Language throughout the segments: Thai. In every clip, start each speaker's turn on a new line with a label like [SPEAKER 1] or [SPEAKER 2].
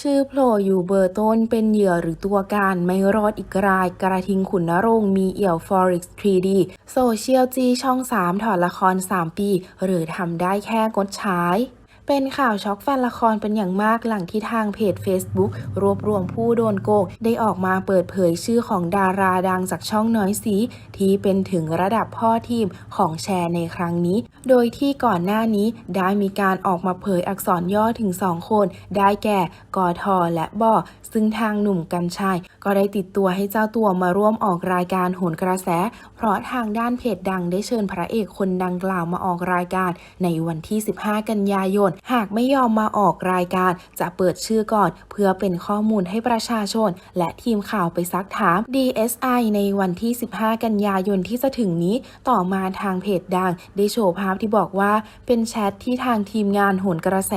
[SPEAKER 1] ชื่อโผล่อยู่เบอร์ต้นเป็นเหยื่อหรือตัวการไม่รอดอีกราย กระทิงขุนนรงมีเอี่ยว Forex 3D โซเชียลจีช่อง 3 ถอดละคร 3 ปี หรือทำได้แค่กดใช้ เป็นข่าวช็อกแฟนละครเป็นอย่างมากหลังที่ทางเพจ Facebook รวบรวมผู้โดนโกงได้ออกมาเปิดเผยชื่อของดาราดังจากช่องน้อยสี ที่เป็นถึงระดับพ่อทีมของแชร์ในครั้งนี้ โดยที่ก่อนหน้านี้ได้มีการออกมาเผยอักษรย่อถึง 2 คน ได้แก่กอทอและบอซึ่งทางหนุ่มกัญชัย ก็ได้ติดตัวให้เจ้าตัวมาร่วมออกรายการโหนกระแส เพราะทางด้านเพจดังได้เชิญพระเอกคนดังกล่าวมาออกรายการในวันที่ 15 กันยายนหากไม่ยอมมาออกรายการจะเปิดชื่อก่อน เพื่อเป็นข้อมูลให้ประชาชน และทีมข่าวไปซักถาม DSI ในวันที่ 15 กันยายนที่จะถึงนี้ ต่อมาทางเพจดัง ได้โชว์ภาพที่บอกว่า เป็นแชทที่ทางทีมงานโหนกระแส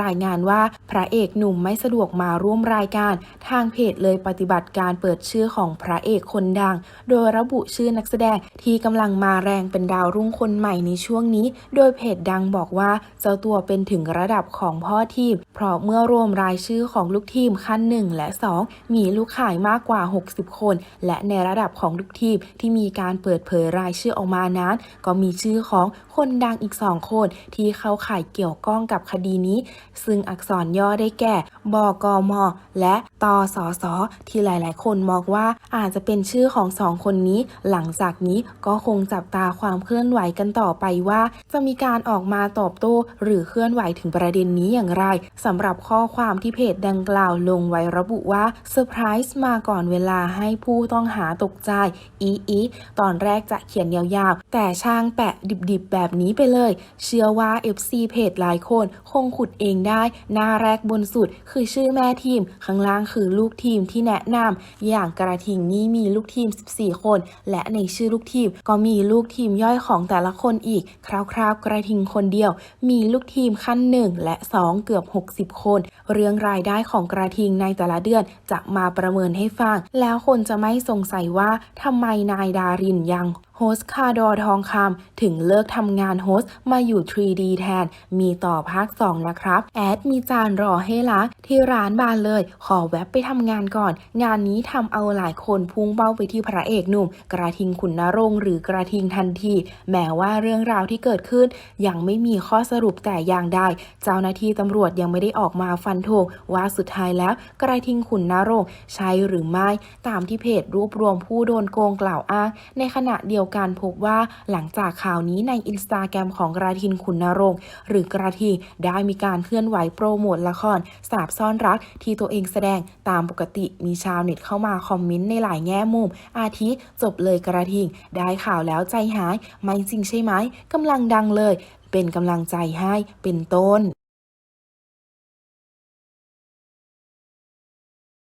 [SPEAKER 1] รายงานว่าพระเอกหนุ่มไม่สะดวกมาร่วมรายการ ทางเพจเลยปฏิบัติการเปิดชื่อของพระเอกคนดัง โดยระบุชื่อนักแสดงที่กำลังมาแรงเป็นดาวรุ่งคนใหม่ในช่วงนี้ โดยเพจดังบอกว่าเจ้าตัวเป็นถึงระดับของพ่อทีม เพราะเมื่อรวมรายชื่อของลูกทีมขั้น 1 และ 2 มีลูกขายมากกว่า 60 คน และในระดับของลูกทีมที่มีการเปิดเผยรายชื่อออกมานั้น ก็มีชื่อของ คนดังอีก2คนที่เข้าข่ายเกี่ยวข้องกับคดีนี้ ซึ่งอักษรย่อได้แก่ บกม และตสส ที่หลาย ๆ คนมองว่าอาจจะเป็นชื่อของสองคนนี้ หลังจากนี้ก็คงจับตาความเคลื่อนไหวกันต่อไปว่า จะมีการออกมาตอบโต้หรือเคลื่อนไหวถึงประเด็นนี้อย่างไรสำหรับข้อความที่เพจดังกล่าวลงไว้ระบุว่าเซอร์ไพรส์มาก่อนเวลาให้ผู้ต้องหาตกใจอีอีตอนแรกจะเขียนยาวๆ แต่ช่างแปะดิบๆ แบบนี้ไปเลย เชื่อว่า FC เพจหลายคนคงขุดเองได้ หน้าแรกบนสุดคือชื่อแม่ทีม ข้างล่างคือลูกทีมที่แนะนำอย่างกระทิงนี้มีลูกทีม 14 คน และในชื่อลูกทีมก็มีลูกทีมย่อยของแต่ละคนอีก คร่าวๆ กระทิงคนเดียว มีลูกทีมขั้น 1 และ 2 เกือบ 60 คน เรื่องรายได้ของกระทิงในแต่ละเดือนจะมาประเมินให้ฟัง แล้วคนจะไม่สงสัยว่าทำไมนายดารินยัง โฮสคาดอทองคำถึงเลิกทำงานโฮสมาอยู่ 3D แทน มีต่อภาค 2 นะครับ แอดมีจานรอให้ล้างที่ร้านบานเลย ขอแวบไปทำงานก่อน งานนี้ทำเอาหลายคนพุ่งเป้าไปที่พระเอกหนุ่ม กระทิงขุนนรงหรือกระทิงทันที แม้ว่าเรื่องราวที่เกิดขึ้น ยังไม่มีข้อสรุปแต่อย่างใดเจ้าหน้าที่ตำรวจยังไม่ได้ออกมาฟันธงว่าสุดท้ายแล้ว กระทิงขุนนรงใช่หรือไม่ตามที่เพจรวบรวมผู้โดนโกงกล่าวอ้างในขณะเดียวกันพบว่าหลังจากข่าวนี้ในอินสตาแกรมของกระทิงขุนนรงค์ หรือกระทิงได้มีการเคลื่อนไหวโปรโมทละครสาบซ่อนรักที่ตัวเองแสดงตามปกติมีชาวเน็ตเข้ามาคอมเมนต์ในหลายแง่มุม อาทิจบเลยกระทิง ได้ข่าวแล้วใจหาย ไม่จริงใช่ไหมกำลังดังเลย เป็นกำลังใจให้เป็นต้น